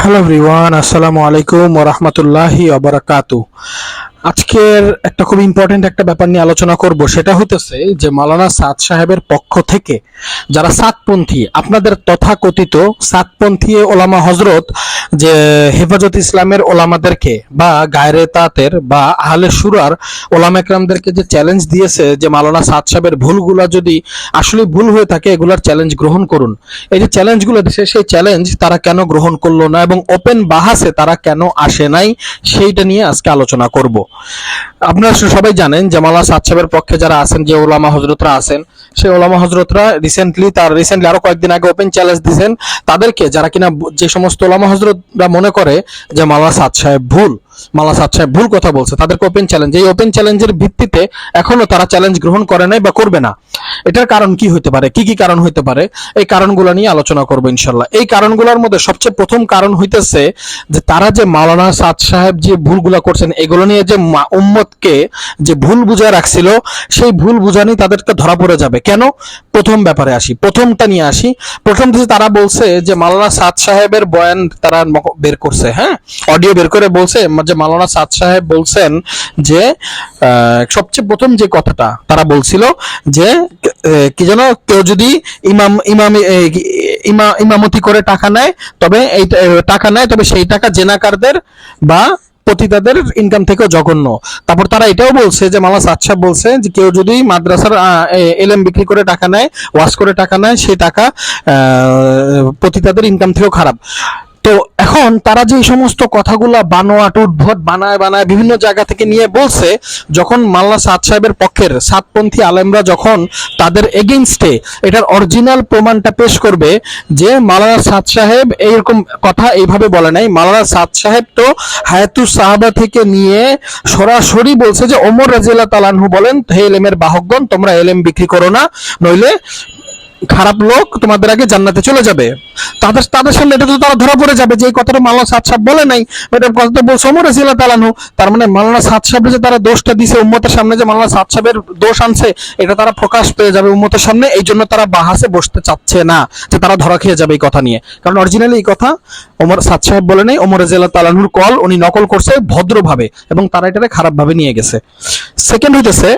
Hello Riwan আসসালামু আলাইকুম ওরহমতুল্লাহি অবরাকাতু আজকের একটা খুব ইম্পর্টেন্ট একটা ব্যাপার নিয়ে আলোচনা করব। সেটা হইতেছে যে মালানা সাদ সাহেবের পক্ষ থেকে যারা সাতপন্থী, আপনাদের তথাকথিত সাতপন্থী ওলামা হজরত যে হেফাজত ইসলামের ওলামাদেরকে বা গায়রে তাতের বা আহলে সুরার ওলামা একরামদেরকে যে চ্যালেঞ্জ দিয়েছে যে মালানা সাদ সাহেবের ভুলগুলা যদি আসলে ভুল হয়ে থাকে, এগুলার চ্যালেঞ্জ গ্রহণ করুন। এই যে চ্যালেঞ্জগুলো দিছে, সেই চ্যালেঞ্জ তারা কেন গ্রহণ করল না এবং ওপেন বাহাসে তারা কেন আসে নাই, সেইটা নিয়ে আজকে আলোচনা করব। আপনারা সবাই জানেন যে মালা সাদ সাহেবের পক্ষে যারা আছেন, যে ওলামা হজরতরা আছেন, সেই ওলামা হজরতরা রিসেন্টলি তার রিসেন্টলি আরও কয়েকদিন আগে ওপেন চ্যালেঞ্জ দিয়েছেন তাদেরকে যারা কিনা যে সমস্ত ওলামা হজরতরা মনে করে যে মালা সাদ সাহেব ভুল মাওলানা সাদ সাহেব ভুল কথা বলছে। তাদেরকে ওপেন চ্যালেঞ্জ এই ওপেন চ্যালেঞ্জের ভিত্তিতে এখনও তারা চ্যালেঞ্জ গ্রহণ করে নাই বা করবে না। এটার কারণ কি হতে পারে? কি কি কারণ হতে পারে? এই কারণগুলো নিয়ে আলোচনা করব ইনশাল্লাহ এই কারণগুলোর মধ্যে সবচেয়ে প্রথম কারণ হইতেছে যে তারা যে মাওলানা সাদ সাহেব যে ভুলগুলো করছেন, এগুলো নিয়ে যে উম্মতকে যে ভুল বুঝায় রাখছিল, সেই ভুল বুঝানি তাদেরকে ধরা পড়ে যাবে। কেন? প্রথম ব্যাপারে আসি। প্রথমটা নিয়ে আসি। প্রথম থেকে তারা বলছে যে মাওলানা সাদ সাহেবের বয়ান তারা বের করছে হ্যাঁ? অডিও বের করে বলছে যে মাওলানা সাদ সাহেব বলছেন যে সবচেয়ে প্রথম যে কথাটা তারা বলছিল যে কি যেন কেউ যদি ইমাম ইমাম ইমা- ইমামতি করে টাকা নেয়, তবে এই টাকা নেয়, তবে সেই টাকা জেনাকারদের বা পতিতাদের ইনকাম থেকেও জঘন্য। তারপর তারা এটাও বলছে যে মালা সাচ্ছা বলছে যে, কেউ যদি মাদ্রাসার এলএম বিক্রি করে টাকা নেয় ওয়াশ করে টাকা নেয়, সেই টাকা পতিতাদের ইনকাম থেকেও খারাপ। তো এখন তারা যে সমস্ত কথাগুলা বানোয়াট উদ্ভট বানায় বানায় বিভিন্ন জায়গা থেকে নিয়ে বলছে, যখন মাল্লা সাদ সাহেবের পক্ষের সাতপন্থী আলেমরা যখন তাদের এগেনস্টে এটার অরিজিনাল প্রমাণটা পেশ করবে যে মালানা সাদ সাহেব এইরকম কথা এইভাবে বলে নাই। মালানা সাদ সাহেব তো হায়াতুস সাহাবা থেকে নিয়ে সরাসরি বলছে যে, ওমর রাজিয়াল্লাহ তালানহু বলেন, হে এলেমের বাহকগণ, তোমরা এলেম বিক্রি করো না, নইলে খারাপ লোক তোমাদের আগে জান্নাতে চলে যাবে। তাদের তাদের সামনে এটা তো তারা ধরা পড়ে যাবে যে এই কথাটা মাওলানা সাদ সাহেব বলে নাই এটা কথা বলছে ওমর রাজিয়াল্লাহ তার মানে মাওলানা সাদ সাহেব যে তারা দোষটা দিছে উম্মতের সামনে, যে মাওলানা সাদ সাহেবের দোষ আনছে, এটা তারা প্রকাশ পেয়ে যাবে উম্মতের সামনে, এই জন্য তারা বাহাসে বসতে চাচ্ছে না, যে তারা ধরা খেয়ে যাবে এই কথা নিয়ে। কারণ অরিজিনালি এই কথা ওমর সাদ সাহেব বলে নাই, ওমর রাজিয়াল্লাহ তালানহুর কল উনি নকল করছে ভদ্রভাবে এবং তারা এটাকে খারাপভাবে নিয়ে গেছে। সেকেন্ড হইতেছে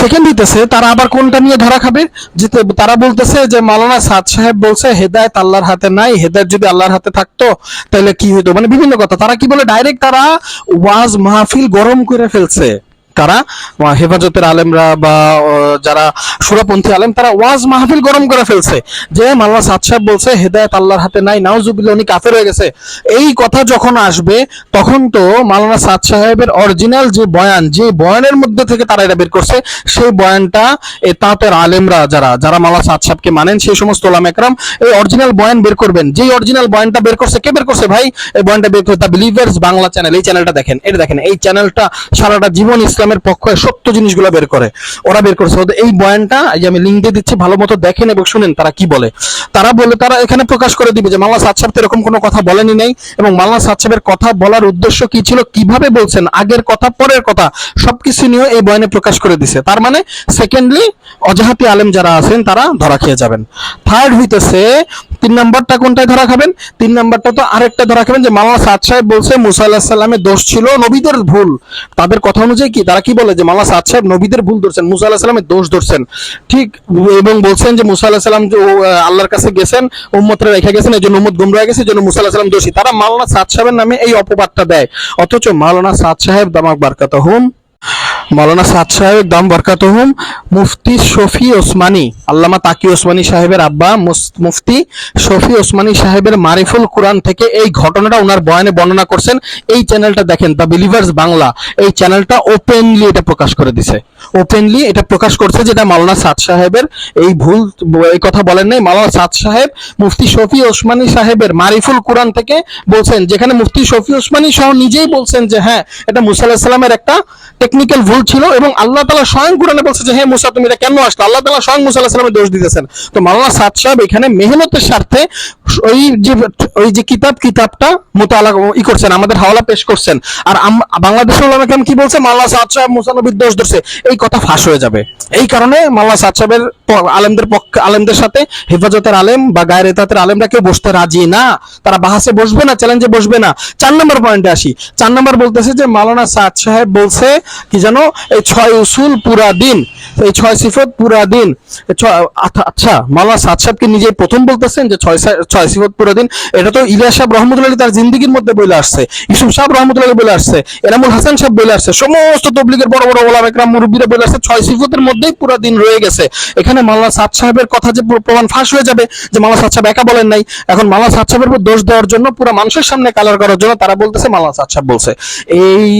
সেকেন্ড দিতেছে তারা আবার কোনটা নিয়ে ধরা খাবে? যে তারা বলতেছে যে মালানা সাদ সাহেব বলছে, হেদায়ত আল্লাহর হাতে নাই, হেদায়ত যদি আল্লাহর হাতে থাকতো, তাহলে কি হইতো? মানে বিভিন্ন কথা। তারা কি বলে? ডাইরেক্ট তারা ওয়াজ মাহফিল গরম করে ফেলছে। তারা হেফাজতের আলেমরা বা যারা সুরাপন্থী আলেম, তারা ওয়াজ মাহফিল গরম করে ফেলছে। যে মাওলানা সাদ সাহেব বলছে, হেদায়ত আল্লাহর হাতে নাই, নাউজুবিল্লাহ, উনি কাফের হয়ে গেছে। এই কথা যখন আসবে, তখন তো মাওলানা সাদ সাহেবের অরিজিনাল যে বয়ান, যে বয়ানের মধ্যে থেকে তারা এটা বের করছে, সেই বয়ানটা এ তাঁতের আলেমরা যারা যারা মাওলানা সাদ সাহেবকে মানেন, সেই সমস্ত ওলাম একরাম এই অরিজিনাল বয়ান বের করবেন। যেই অরিজিনাল বয়ানটা বের করছে, কে বের করছে ভাই? এই বয়ানটা বের করছে দ্য বিলিভার্স বাংলা চ্যানেল এই চ্যানেলটা দেখেন, এটা দেখেন, এই চ্যানেলটা সারাটা জীবন ইসলামের পক্ষে সত্য জিনিসগুলো বের করে। ওরা বের করছে। এই বয়ানটা, এই আমি লিঙ্ক দিয়ে দিচ্ছি, ভালো মতো দেখেন এবং শুনেন তারা কি বলে। তারা বলে, তারা এখানে প্রকাশ করে দিবে যে মাল্লা সাদ সাহেব এরকম কোনো কথা বলেনি নাই এবং মাল্লা সাদ সাহেবের কথা বলার উদ্দেশ্য কি ছিল, কীভাবে বলছেন? আগের কথা, পরের কথা, সবকিছু নিয়ে এই বয়ানে প্রকাশ করে দিছে। তার মানে সেকেন্ডলি অজাহাতি আলেম যারা আছেন, তারা ধরা খেয়ে যাবেন। থার্ড হইতেছে, তিন নাম্বারটা কোনটায় ধরা খাবেন? তিন নাম্বারটা তো আরেকটা ধরা খাবেন যে মাওলানা সাদ সাহেব বলছে, মুসা সাল্লামের দোষ ছিল নবীদের ভুল। তাদের কথা অনুযায়ী কি? তারা কি বলে যে মালা সাদ সাহেব নবীদের ভুল ধরছেন, মুসা আল্লাহ সাল্লামের দোষ ধরছেন। ঠিক এবং বলছেন যে মুসা আল্লাহ সাল্লাম আল্লাহর কাছে গেছেন, উম্মতরা রেখে গেছেন এই জন্য উম্মত গুমরা গেছে এই জন্য মুসা আল্লাহ সাল্লাম দোষী। তারা মাওলানা সাদ সাহেবের নামে এই অপবাদটা দেয়। অথচ মাওলানা সাদ সাহেব দামাক বারকাত হুম মৌলানা সাদ সাহেব, দাম বরকাতহুম মুফতি শফি ওসমানী, আল্লামা তাকি ওসমানী সাহেবের আব্বা মুফতি শফি ওসমানী সাহেবের মারিফুল কোরআন থেকে এই ঘটনাটা ওনার বয়ানে বর্ণনা করছেন। এই চ্যানেলটা দেখেন, দ্য বিলিভার্স বাংলা। এই চ্যানেলটা ওপেনলি এটা প্রকাশ করে দিছে। ওপেনলি এটা প্রকাশ করছে যেটা মাওলানা সাদ সাহেবের এই ভুল, এই কথা বলেন নাই। মাওলানা সাদ সাহেব মুফতি শফি ওসমানী সাহেবের মারিফুল কোরআন থেকে বলছেন, যেখানে মুফতি শফি ওসমানী সহ নিজেই বলছেন যে হ্যাঁ এটা মুসা আলাহিসাল্লামের একটা টেকনিক্যাল ভুল ছিল এবং আল্লাহ তালা স্বয়ং কোরআনে বলছে যে, হে মুসা, তুমি এটা কেন আসলো? আল্লাহ তালা স্বয়ং মুসা আল্লাহ সাল্লামের দোষ দিতেছেন। তো মাওলানা সাদ সাহেব এখানে মেহনতের স্বার্থে ওই যে ওই যে কিতাব, কিতাবটা মোতালা ই করছেন, আমাদের হাওলা পেশ করছেন। আর বাংলাদেশের ওলামা কেমন কি বলছে? মাওলানা সাদ সাহেব মুসানবির দোষ ধরছে। এই কথা ফাঁস হয়ে যাবে। এই কারণে মাওলানা সাদ সাহেবের আলেমদের পক্ষে আলেমদের সাথে হেফাজতের আলেম বা গায়ের এতাতের আলেমরা কেউ বসতে রাজি না। তারা বাহাসে বসবে না চ্যালেঞ্জে বসবে না। চার নম্বর পয়েন্টে আসি। চার নম্বর বলতেছে যে মাওলানা সাদ সাহেব বলছে কি জানো এই ছয় উসুল পুরা দিন। এই ছয় সিফত পুরা দিন। আচ্ছা- আচ্ছা মাওলানা সাদ সাহেবকে নিজে প্রথম বলতেছেন যে ছয় ছয় সিফত পুরা দিন? এটা তো ইলিয়াস সাহেব রহমতুল্লাহ তার জিন্দিগির মধ্যে বলে আসছে। ইসুফ সাহেব রহমতুল্লাহ বলে আসছে। এনামুল হাসান সাহেব বলে আসছে। সমস্ত তবলিগের বড় বড় ওলাম একরাম মুরব্বীরা ছয় সিফতের মধ্যেই পুরা দিন রয়ে গেছে। এখানে মাওলানা সাদ সাহেবের কথা যে প্রমাণ ফাঁস হয়ে যাবে, যে মাওলানা সাদ সাহেব একা বলেন নাই, এখন মাওলানা সাদ সাহেবের উপর দোষ দেওয়ার জন্য পুরো মানুষের সামনে কালার করার জন্য তারা বলতেছে, মাওলানা সাদ সাহেব বলছে। এই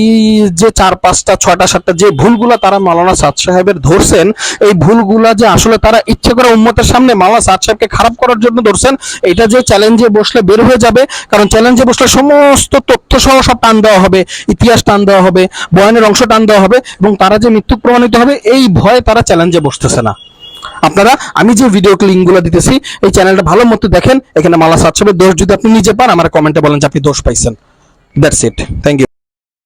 যে চার, পাঁচটা, ছয়টা, সাতটা যে ভুলগুলা তারা মাওলানা সাদ সাহেবের ধরছেন, এই ভুলগুলা যে আসলে তারা ইচ্ছে করে উম্মতের সামনে মাওলানা সাদ সাহেবকে খারাপ করার জন্য ধরছেন, এটা যে চ্যালেঞ্জে বসলে বের হয়ে যাবে, কারণ চ্যালেঞ্জে বসলে সমস্ত তথ্য সহ সব টান দেওয়া হবে, ইতিহাস টান দেওয়া হবে, বয়ানের অংশ টান দেওয়া হবে, এবং তারা যে মৃত্যু প্রমাণিত হবে, এই ভয়ে তারা চ্যালেঞ্জে বসতেছে না। আপনারা, আমি যে ভিডিও লিঙ্কগুলো দিতেছি, এই চ্যানেলটা ভালো মতো দেখেন, এখানে মালা সাতশবের দোষ যদি আপনি নিজে পান, আমার কমেন্টে বলেন যে আপনি দোষ পাইছেন। That's it thank you